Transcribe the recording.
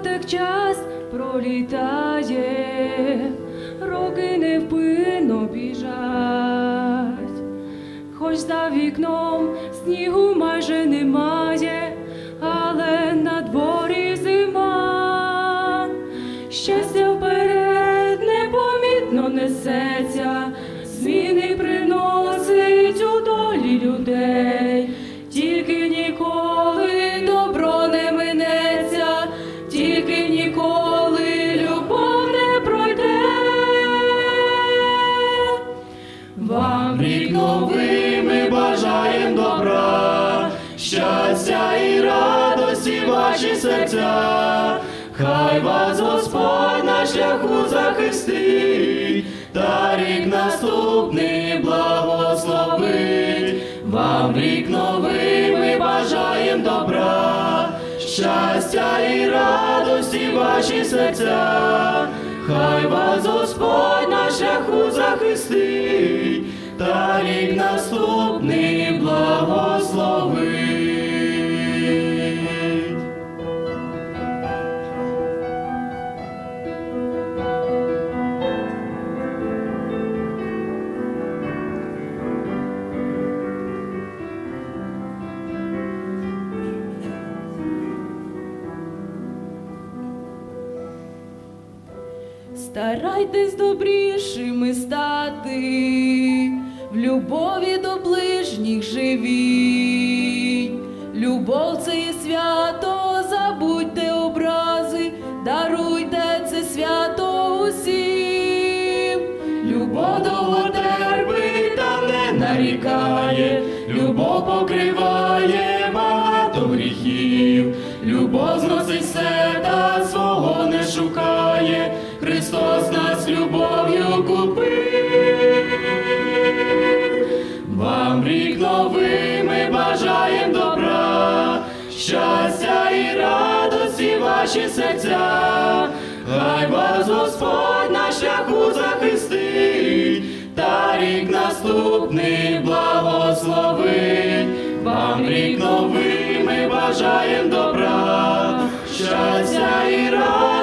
так час пролітає, роки невпинно біжать, хоч за вікном снігу майже немає, але на дворі Рік новий ми бажаєм добра, щастя і радості ваші серця, хай вас Господь на шляху захистить, та рік наступний благословить. Вам рік новий ми бажаєм добра, щастя і радості ваші серця, хай вас Господь на шляху захистить, та рік наступний благословить. Старайтесь добрішими стати, любові до ближніх живіть. Любов це є свято, забудьте образи, даруйте це свято усім. Любов довго терпить та не нарікає, любов покриває багато гріхів, любов зносить все та свого не шукає, Христос нас Вам рік новий ми бажаєм добра, щастя і радості ваші серця, хай вас Господь на шляху захистить, та рік наступний благословить. Вам рік новий ми бажаєм добра, щастя і радості